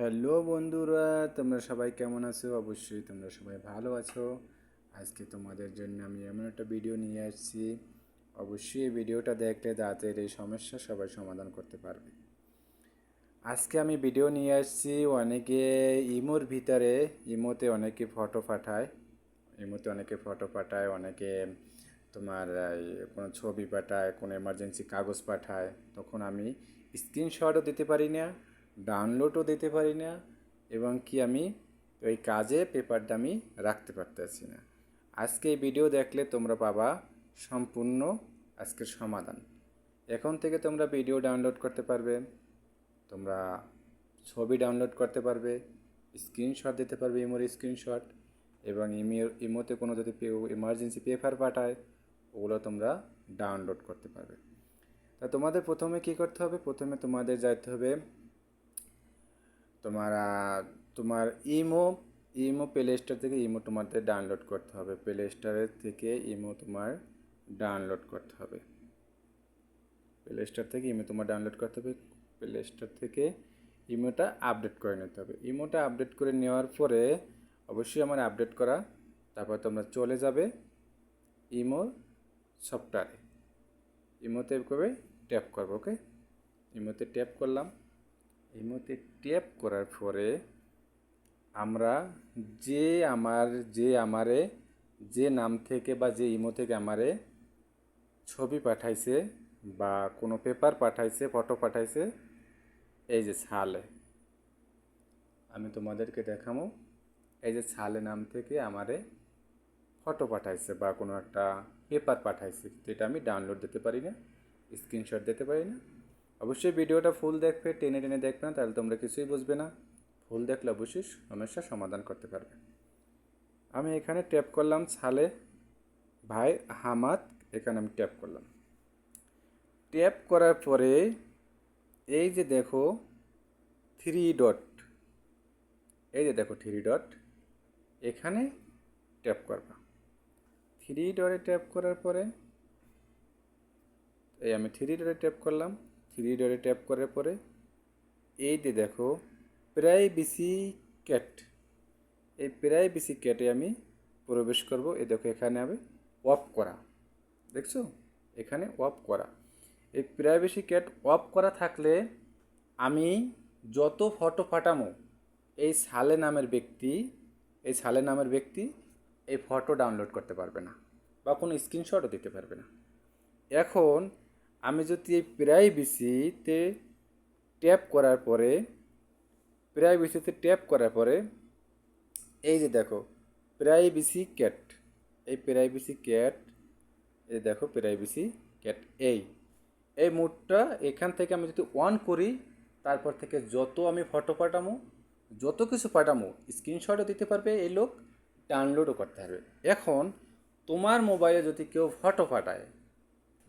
Hello বন্ধুরা, তোমরা সবাই কেমন আছো? অবশ্যই তোমরা সবাই ভালো আছো। আজকে তোমাদের জন্য আমি এমন একটা ভিডিও নিয়ে আসছি। অবশ্যই এই ভিডিওটা দেখলে তাদের এই সমস্যা সবাই সমাধান করতে পারবে। আজকে আমি ভিডিও নিয়ে আসছি অনেকে ইমোর ভিতরে, ইমোতে অনেকে ফটো পাঠায়। ইমোতে অনেকে ফটো পাঠায়, অনেকে তোমার কোনো ছবি পাঠায়, কোনো এমার্জেন্সি কাগজ পাঠায়। তখন আমি স্ক্রিনশটও দিতে পারি না। ডাউনলোডও দিতে পারি না এবং কি আমি ওই কাজে পেপারটা আমি রাখতে পারতেছি না। আজকে এই ভিডিও দেখলে তোমরা পাবা সম্পূর্ণ আজকের সমাধান। এখন থেকে তোমরা ভিডিও ডাউনলোড করতে পারবে, তোমরা ছবি ডাউনলোড করতে পারবে স্ক্রিনশট দিতে পারবে ইমোর স্ক্রিনশট এবং ইমের ইমোতে কোনো যদি ইমার্জেন্সি পেপার পাঠায়, ওগুলো তোমরা ডাউনলোড করতে পারবে। তা তোমাদের প্রথমে কি করতে হবে? প্রথমে তোমাদের যাইতে হবে তোমার তোমার ইমো ইমো প্লে স্টোর থেকে ইমো তোমাদের ডাউনলোড করতে হবে। প্লে স্টোরের থেকে ইমো তোমার ডাউনলোড করতে হবে। প্লে স্টোর থেকে ইমো তোমার ডাউনলোড করতে হবে। প্লে স্টোর থেকে ইমোটা আপডেট করে নিতে হবে। ইমোটা আপডেট করে নেওয়ার পরে অবশ্যই আমার আপডেট করা, তারপর তোমরা চলে যাবে ইমো সফটওয়্যারে ইমোতে করবে ট্যাপ করব ওকে ইমোতে ট্যাপ করলাম। ইমোতে ট্যাপ করার পরে আমরা যে আমার, যে আমারে, যে নাম থেকে বা যে ইমো থেকে আমারে ছবি পাঠাইছে বা কোনো পেপার পাঠাইছে ফটো পাঠাইছে, এই যে ছালে। আমি তোমাদেরকে দেখাবো এই যে ছালে নাম থেকে আমারে ফটো পাঠাইছে বা কোনো একটা পেপার পাঠাইছে, যেটা আমি ডাউনলোড দিতে পারি না স্ক্রিনশট দিতে পারি না। অবশ্যই ভিডিওটা ফুল দেখবে, টেনে টেনে দেখবে না, তাহলে তোমরা কিছুই বুঝবে না। ফুল দেখলে অবশ্যই সমস্যার সমাধান করতে পারবে। আমি এখানে ট্যাপ করলাম ছালে, ভাই হামাদ, এখানে আমি ট্যাপ করলাম। ট্যাপ করার পরে, এই যে দেখো থ্রি ডট এই যে দেখো থ্রি ডট এখানে ট্যাপ করবা। থ্রি ডটে ট্যাপ করার পরে, এই আমি থ্রি ডটে ট্যাপ করলাম। থ্রি ট্যাপ করার পরে এই যে দেখো প্রাইভেসি ক্যাট এই প্রাইভেসি ক্যাটে আমি প্রবেশ করব। এই দেখো, এখানে আমি অফ করা, দেখছ? এখানে অফ করা। এই প্রাইভেসি ক্যাট অফ করা থাকলে আমি যত ফটো পাঠামো এই সালে নামের ব্যক্তি, এই সালে নামের ব্যক্তি এই ফটো ডাউনলোড করতে পারবে না বা কোনো স্ক্রিনশটও দিতে পারবে না। এখন আমি যদি এই প্রাইভেসিতে ট্যাপ করার পরে প্রাইভেসিতে ট্যাপ করার পরে, এই যে দেখো প্রাইভেসি ক্যাট এই প্রাইভেসি ক্যাট এই দেখো প্রাইভেসি ক্যাট এই এই মুডটা এখান থেকে আমি যদি অন করি, তারপর থেকে যত আমি ফটো পাঠামো, যত কিছু পাঠামো স্ক্রিনশটও দিতে পারবে এই লোক ডাউনলোডও করতে পারবে। এখন, তোমার মোবাইলে যদি কেউ ফটো পাঠায়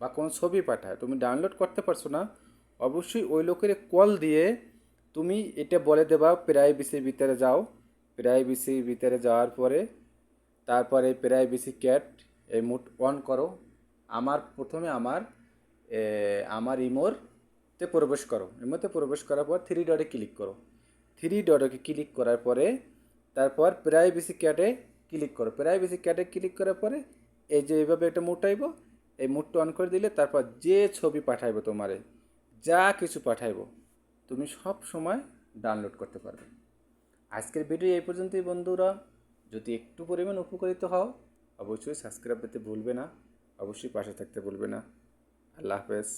বা কোনো ছবি পাঠায়, তুমি ডাউনলোড করতে পারছ না, অবশ্যই ওই লোকের কল দিয়ে তুমি এটা বলে দেবা প্রাইভেসির ভিতরে যাও। প্রাইভেসির ভিতরে যাওয়ার পরে তারপরে প্রাইভেসি ক্যাট এই মুড অন করো। আমার প্রথমে আমার আমার ইমোরতে প্রবেশ করো। ইমোতে প্রবেশ করার পর থ্রি ডটে ক্লিক করো। থ্রি ডটে ক্লিক করার পরে তারপর প্রাইভেসি ক্যাটে ক্লিক করো। প্রাইভেসি ক্যাটে ক্লিক করার পরে এই যে এইভাবে একটা মুটাইব এই মুডটা অন করে দিলে তারপর যে ছবি পাঠাইবো তোমারে, যা কিছু পাঠাইবো, তুমি সব সময় ডাউনলোড করতে পারবে। আজকের ভিডিও এই পর্যন্তই বন্ধুরা। যদি একটু পরিমাণ উপকারিত হও, অবশ্যই সাবস্ক্রাইব পেতে ভুলবে না। অবশ্যই পাশে থাকতে ভুলবে না। আল্লাহ হাফেজ।